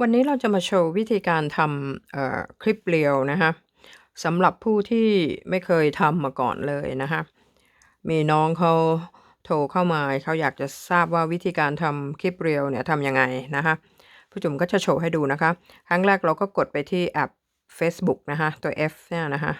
วันนี้เราจะมาโชว์วิธีการทำเอ่อคลิปเรียวนะคะสำหรับผู้ที่ไม่เคยทำมาก่อนเลยนะคะมีน้องเขาโทรเข้ามาเขาอยากจะทราบว่าวิธีการทำคลิปเรียวเนี่ยทำยังไงนะคะผู้จุ๋มก็จะโชว์ให้ดูนะคะ ครั้งแรกเราก็กดไปที่แอป Facebook นะคะตัว F เนี่ยนะคะ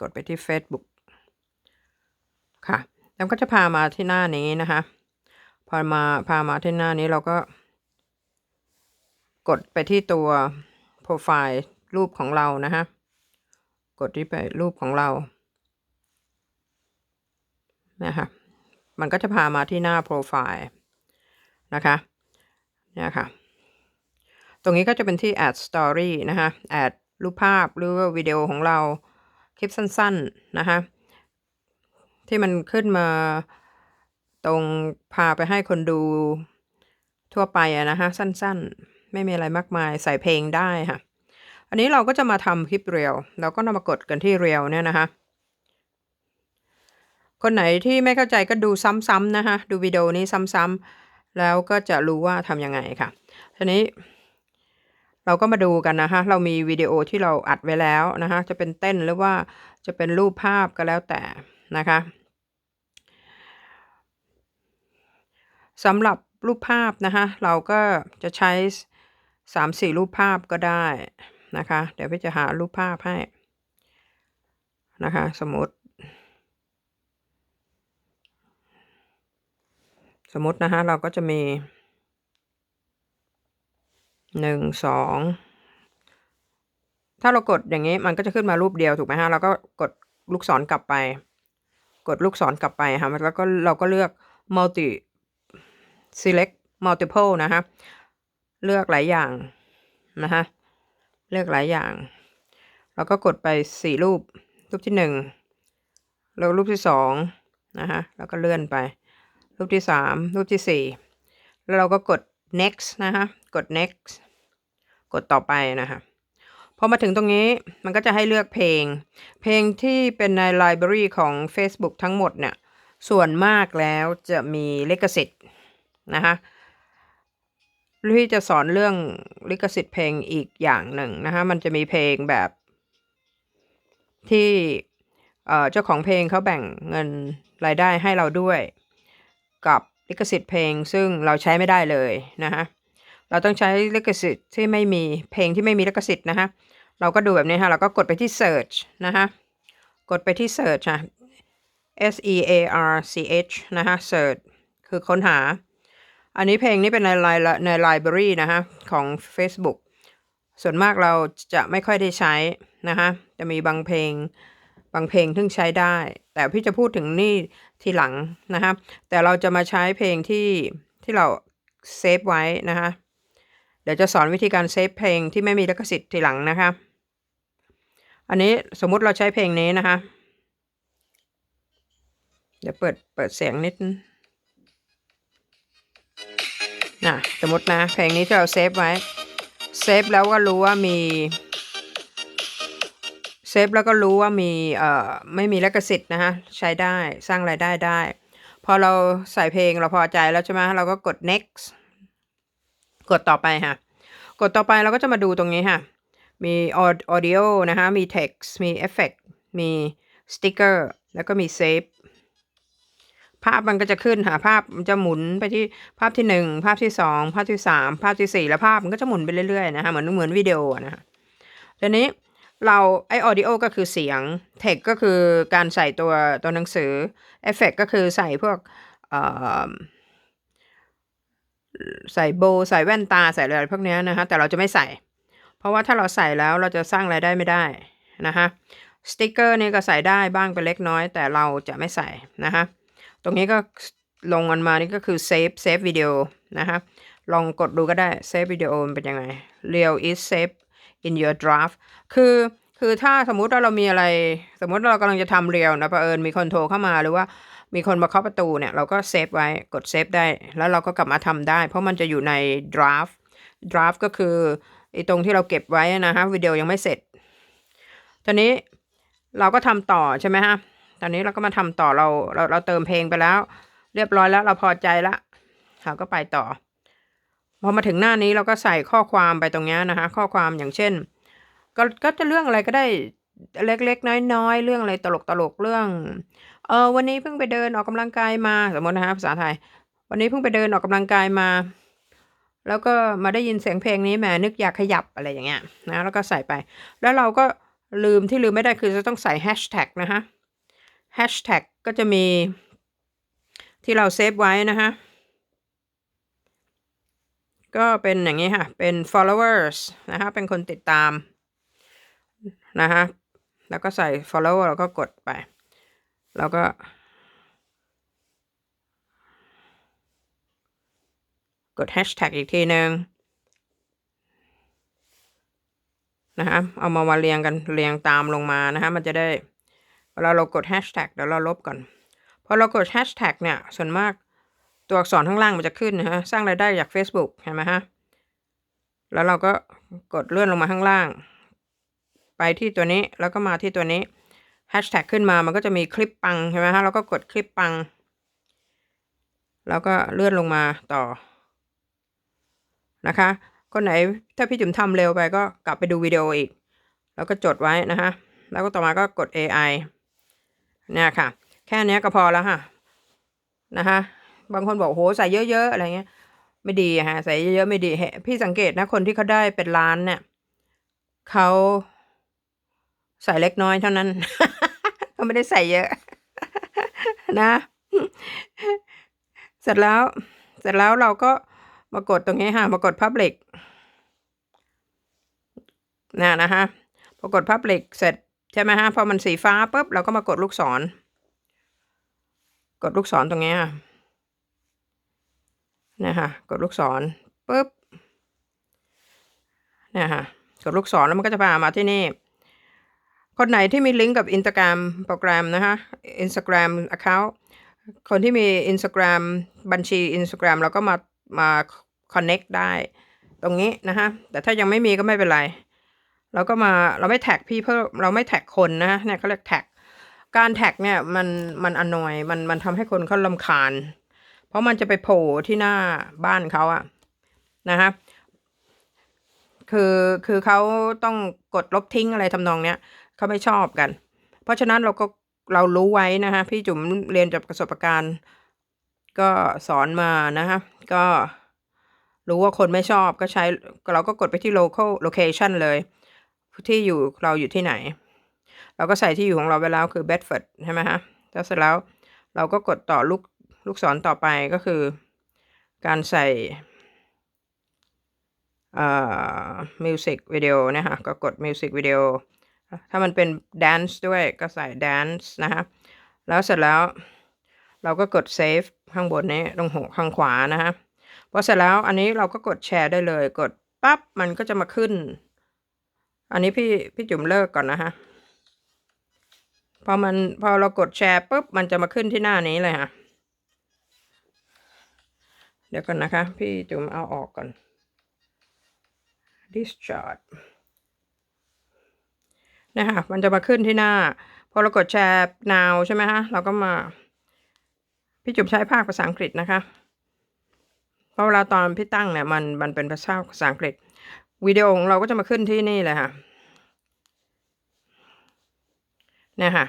กดไปที่ Facebook ค่ะแล้วก็จะพามาที่หน้านี้นะคะ พอมาพามาที่หน้านี้เราก็ กดไปที่ตัวโปรไฟล์รูปของเรานะฮะ กดที่ไปรูปของเรานะคะมันก็จะพามาที่หน้าโปรไฟล์นะคะเนี่ยค่ะ ตรงนี้ก็จะเป็นที่ add story นะคะ add รูปภาพหรือว่าวิดีโอของเราคลิปสั้นๆนะคะที่มันขึ้นมาตรงพาไปให้คนดูทั่วไปอะนะคะสั้นๆ ไม่มีอะไรมากมายใส่เพลงได้ค่ะ อันนี้เราก็จะมาทำคลิปเรียวเราก็นำมากดกันที่เรียวเนี่ยนะคะ คนไหนที่ไม่เข้าใจก็ดูซ้ำๆนะคะ ดูวิดีโอนี้ซ้ำๆแล้วก็จะรู้ว่าทำยังไงค่ะทีนี้เราก็มาดูกันนะคะ เรามีวิดีโอที่เราอัดไว้แล้วนะคะ จะเป็นเต้นหรือว่าจะเป็นรูปภาพก็แล้วแต่นะคะสำหรับรูปภาพนะคะ เราก็จะใช้ สามสี่รูปภาพก็ได้นะคะ เดี๋ยวพี่จะหารูปภาพให้นะคะ สมมติ สมมตินะคะเราก็จะมีหนึ่งสองถ้าเรากดอย่างนี้มันก็จะขึ้นมารูปเดียวถูกไหมฮะเราก็กดลูกศรกลับไป กดลูกศรกลับไปค่ะแล้วก็เราก็เลือก multi select multiple นะคะ เลือกหลายอย่างนะคะเลือกหลายอย่างแล้วก็กดไปสี่รูป รูปที่หนึ่งแล้วรูปที่สองนะคะแล้วก็เลื่อนไป รูปที่สามรูปที่สี่แล้วเราก็กด next นะคะกด next กดต่อไปนะคะพอมาถึงตรงนี้มันก็จะให้เลือกเพลง เพลงที่เป็นในไลบรารีของ Facebook ทั้งหมดเนี่ย ส่วนมากแล้วจะมีลิขสิทธิ์นะคะ ที่จะสอนเรื่องลิขสิทธิ์เพลงอีกอย่างหนึ่งนะคะมันจะมีเพลงแบบ ที่เจ้าของเพลงเขาแบ่งเงินรายได้ให้เราด้วย กับลิขสิทธิ์เพลงซึ่งเราใช้ไม่ได้เลยนะคะเราต้องใช้ลิขสิทธิ์ที่ไม่มีเพลงที่ไม่มีลิขสิทธิ์นะคะเราก็ดูแบบนี้ค่ะเราก็กดไปที่ search นะคะกดไปที่ search นะ S E A R C H นะคะ search คือค้นหา อันนี้เพลงนี้เป็นในไลในไลบรารีนะคะของ Facebook ส่วนมากเราจะไม่ค่อยได้ใช้นะคะ จะมีบางเพลง บางเพลงทึ่งใช้ได้ แต่พี่จะพูดถึงนี่ทีหลังนะคะแต่เราจะมาใช้เพลงที่ที่เราเซฟไว้นะคะเดี๋ยวจะสอนวิธีการเซฟเพลงที่ไม่มีลิขสิทธิ์ทีหลังนะคะอันนี้สมมุติเราใช้เพลงนี้นะคะ เดี๋ยวเปิดเปิดเสียงนิดน นะสมมตินะเพลงนี้ที่เราเซฟไว้เซฟแล้วก็รู้ว่ามีเซฟแล้วก็รู้ว่ามีเอ่อไม่มีลิขสิทธิ์นะคะใช้ได้สร้างรายได้ได้ พอเราใส่เพลงเราพอใจแล้วใช่ไหมเราก็กด next กดต่อไปค่ะ กดต่อไปเราก็จะมาดูตรงนี้ค่ะ มี audio นะคะมี text มี effect มี sticker แล้วก็มี save ภาพมันก็จะขึ้นหาภาพมันจะหมุนไปที่ภาพที่หนึ่งภาพที่สองภาพที่สามภาพที่สี่แล้วภาพมันก็จะหมุนไปเรื่อยๆนะคะเหมือนเหมือนวิดีโอนะคะทีนี้เราไอ audio ก็คือเสียง text ก็คือการใส่ตัวตัวหนังสือ effect ก็คือใส่พวกใส่โบใส่แว่นตาใส่อะไรพวกนี้นะคะแต่เราจะไม่ใส่ เพราะว่าถ้าเราใส่แล้วเราจะสร้างรายได้ไม่ได้นะคะสติกเกอร์นี่ก็ใส่ได้บ้างเป็นเล็กน้อย แต่เราจะไม่ใส่นะคะ ตรงนี้ก็ลงกันมานี่ก็คือเซฟเซฟวิดีโอนะคะลองกดดูก็ได้เซฟวิดีโอมันเป็นยังไง real is safe in your draft คือคือถ้าสมมุติว่าเรามีอะไร สมมุติเรากำลังจะทำเรียวนะประเอิญมีคนโทรเข้ามาหรือว่ามีคนมาเคาะประตูเนี่ย เราก็เซฟไว้กดเซฟได้ แล้วเราก็กลับมาทำได้ เพราะมันจะอยู่ใน draft draft ก็คือไอ้ตรงที่เราเก็บไว้นะฮะวิดีโอยังไม่เสร็จ ตอนนี้เราก็ทำต่อใช่ไหมฮะ ตอนนี้เราก็มาทำต่อเราเราเราเติมเพลงไปแล้ว เรียบร้อยแล้วเราพอใจละเราก็ไปต่อ พอมาถึงหน้านี้เราก็ใส่ข้อความไปตรงนี้นะคะ ข้อความอย่างเช่น ก็ก็จะเรื่องอะไรก็ได้เล็กๆ น้อยๆ เรื่องอะไรตลกๆเรื่อง เออวันนี้เพิ่งไปเดินออกกำลังกายมาสมมตินะคะภาษาไทย วันนี้เพิ่งไปเดินออกกำลังกายมา แล้วก็มาได้ยินเสียงเพลงนี้แหมนึกอยากขยับอะไรอย่างเงี้ยนะแล้วก็ใส่ไป แล้วเราก็ลืมที่ลืมไม่ได้คือจะต้องใส่แฮชแท็กนะคะ แฮชแท็กก็จะมีที่เราเซฟไว้นะคะก็เป็นอย่างนี้ค่ะ เป็น followers นะคะเป็นคนติดตามนะคะแล้วก็ใส่ follower แล้วก็กดไป แล้วก็ กด hashtag อีกทีหนึ่งนะคะเอามามาเรียงกันเรียงตามลงมานะคะมันจะได้ เวลาเรากด hashtag เดี๋ยวเราลบก่อนพอเรากด hashtag เนี่ยส่วนมากตัวอักษรข้างล่างมันจะขึ้นนะฮะสร้างรายได้จาก Facebook เห็นไหมฮะแล้วเราก็กดเลื่อนลงมาข้างล่าง ไปที่ตัวนี้แล้วก็มาที่ตัวนี้ hashtag ขึ้นมามันก็จะมีคลิปปังใช่ไหมฮะเราก็กดคลิปปัง แล้วก็เลื่อนลงมาต่อนะคะคนไหนถ้าพี่จุ๋มทำเร็วไปก็กลับไปดูวิดีโออีก แล้วก็จดไว้นะคะแล้วก็ต่อมาก็กด AI เนี่ยค่ะ แค่นี้ก็พอแล้วค่ะนะคะบางคนบอกโหใส่เยอะๆอะไรเงี้ย ไม่ดีฮะใส่เยอะๆไม่ดีพี่สังเกตนะคนที่เขาได้เป็นล้านเนี่ยเขาใส่เล็กน้อยเท่านั้นเขาไม่ได้ใส่เยอะ นะ เสร็จแล้ว เสร็จแล้วเราก็มากดตรงนี้ค่ะมากด Public นะนะคะพอกด Public เสร็จ ใช่ไหมฮะ พอมันสีฟ้าปุ๊บเราก็มากดลูกศร กดลูกศรตรงนี้ค่ะนะคะกดลูกศรปุ๊บเนี่ยค่ะกดลูกศรแล้วมันก็จะพามาที่นี่ คนไหนที่มีลิงก์กับ Instagram โปรแกรมนะคะ Instagram Account คนที่มี Instagram บัญชี Instagram เราก็มามา connect ได้ตรงนี้นะคะแต่ถ้ายังไม่มีก็ไม่เป็นไร เราก็มาเราไม่แท็กพี่เพิ่มเราไม่แท็กคนนะเนี่ยเขาเรียกแท็ก การแท็กเนี่ยมันมันอนอยมันมันทำให้คนเขาลำคาญ เพราะมันจะไปโผล่ที่หน้าบ้านเขาอะนะคะคือคือเขาต้องกดลบทิ้งอะไรทำนองเนี้ยเขาไม่ชอบกัน เพราะฉะนั้นเราก็เรารู้ไว้นะคะพี่จุ๋มเรียนจากประสบการณ์ ก็สอนมานะคะก็รู้ว่าคนไม่ชอบก็ใช้เราก็กดไปที่ local location เลย ที่อยู่เราอยู่ที่ไหน เราก็ใส่ที่อยู่ของเราไปแล้วคือ Bedford ใช่ไหมฮะแล้วเสร็จแล้วเราก็กดต่อลูกลูกศรต่อไปก็คือ การใส่มิวสิกวิดีโอนะคะก็กดมิวสิกวิดีโอถ้ามันเป็นแดนซ์ด้วยก็ใส่แดนซ์นะคะแล้วเสร็จแล้วเราก็กดเซฟข้างบนนี้ตรงหัวข้างขวานะคะพอเสร็จแล้วอันนี้เราก็กดแชร์ได้เลย กดปั๊บมันก็จะมาขึ้น อันนี้พี่พี่จุ๋มเลิกก่อนนะคะพอมันพอเรากดแชร์ปุ๊บมันจะมาขึ้นที่หน้านี้เลยค่ะเดี๋ยวก่อนนะคะ พี่จุ๋มเอาออกก่อน discharge นะคะมันจะมาขึ้นที่หน้า พอเรากดแชร์ now ใช่ไหมฮะ เราก็มา พี่จุ๋มใช้ภาคภาษาอังกฤษนะคะ เพราะเวลาตอนพี่ตั้งเนี่ยมันมันเป็นภาษาภาษาอังกฤษ วิดีโอของเราก็จะมาขึ้นที่นี่เลยค่ะเนี่ยค่ะ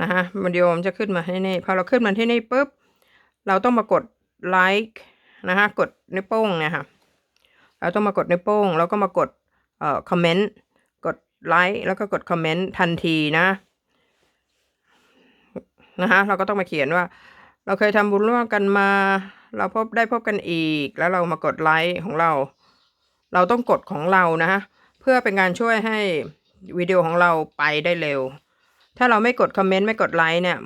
นะฮะวิดีโอมันจะขึ้นมาที่นี่พอเราขึ้นมาที่นี่ปุ๊บเราต้องมากดไลค์นะคะกดนิ้วโป้งเนี่ยค่ะเราต้องมากดนิ้วโป้งแล้วก็มากดเอ่อคอมเมนต์กดไลค์แล้วก็กดคอมเมนต์ทันทีนะนะคะเราก็ต้องมาเขียนว่า เราเคยทำบุญร่วมกันมา เราพบได้พบกันอีก แล้วเรามากดไลค์ของเรา เราต้องกดของเรานะฮะเพื่อเป็นการช่วยให้วิดีโอของเราไปได้เร็ว ถ้าเราไม่กดคอมเมนต์ไม่กดไลค์เนี่ย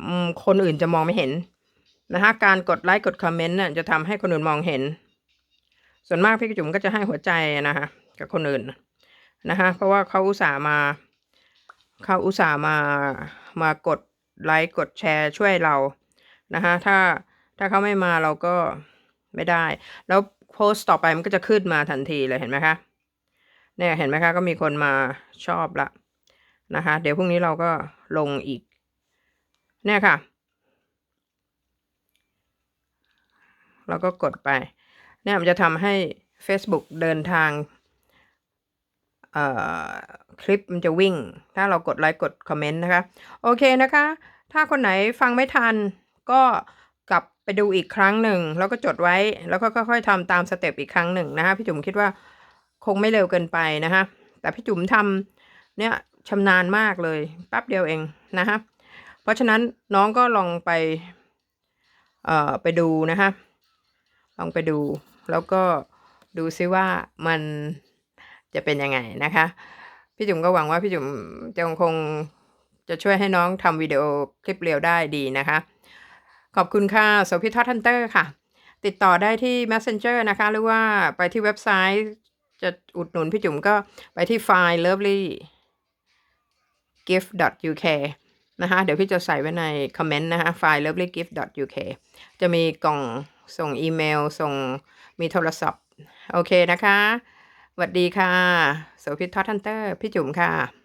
คนอื่นจะมองไม่เห็นนะคะการกดไลค์กดคอมเมนต์เนี่ยจะทำให้คนอื่นมองเห็น ส่วนมากพี่จุ๋มก็จะให้หัวใจนะคะกับคนอื่นนะคะเพราะว่าเขาอุตส่าห์มาเขาอุตส่าห์มามากดไลค์กดแชร์ช่วยเรานะคะถ้าถ้าเขาไม่มาเราก็ไม่ได้ แล้ว โพสต์ต่อไปมันก็จะขึ้นมาทันทีเลยเห็นไหมคะเนี่ยเห็นไหมคะก็มีคนมาชอบละนะคะ เดี๋ยวพรุ่งนี้เราก็ลงอีก เนี่ยค่ะ เราก็กดไป เนี่ยมันจะทำให้ Facebook เดินทางเอ่อคลิปมันจะวิ่ง ถ้าเรากดไลค์กดคอมเมนต์นะคะ โอเคนะคะ ถ้าคนไหนฟังไม่ทันก็ ไปดูอีกครั้งหนึ่งแล้วก็จดไว้ แล้วก็ค่อยๆทำตามสเต็ปอีกครั้งหนึ่งนะคะพี่จุ๋มคิดว่าคงไม่เร็วเกินไปนะคะแต่พี่จุ๋มทำเนี่ยชำนาญมากเลยแป๊บเดียวเองนะคะเพราะฉะนั้นน้องก็ลองไปเอ่อไปดูนะคะลองไปดู แล้วก็ดูซิว่ามันจะเป็นยังไงนะคะ พี่จุ๋มก็หวังว่าพี่จุ๋มจะคงจะช่วยให้น้องทำวิดีโอคลิปเร็วได้ดีนะคะ ขอบคุณค่ะโสภิทอทันเตอร์ค่ะ ติดต่อได้ที่ Messenger นะคะ หรือว่าไปที่เว็บไซต์จะอุดหนุนพี่จุ๋มก็ไปที่ไฟล์ lovely gift uk นะคะเดี๋ยวพี่จะใส่ไว้ในคอมเมนต์นะคะไฟล์ lovely gift uk จะมีกล่องส่งอีเมล ส่งมีโทรศัพท์ โอเคนะคะสวัสดีค่ะโสภิททอทันเตอร์ พี่จุ๋มค่ะ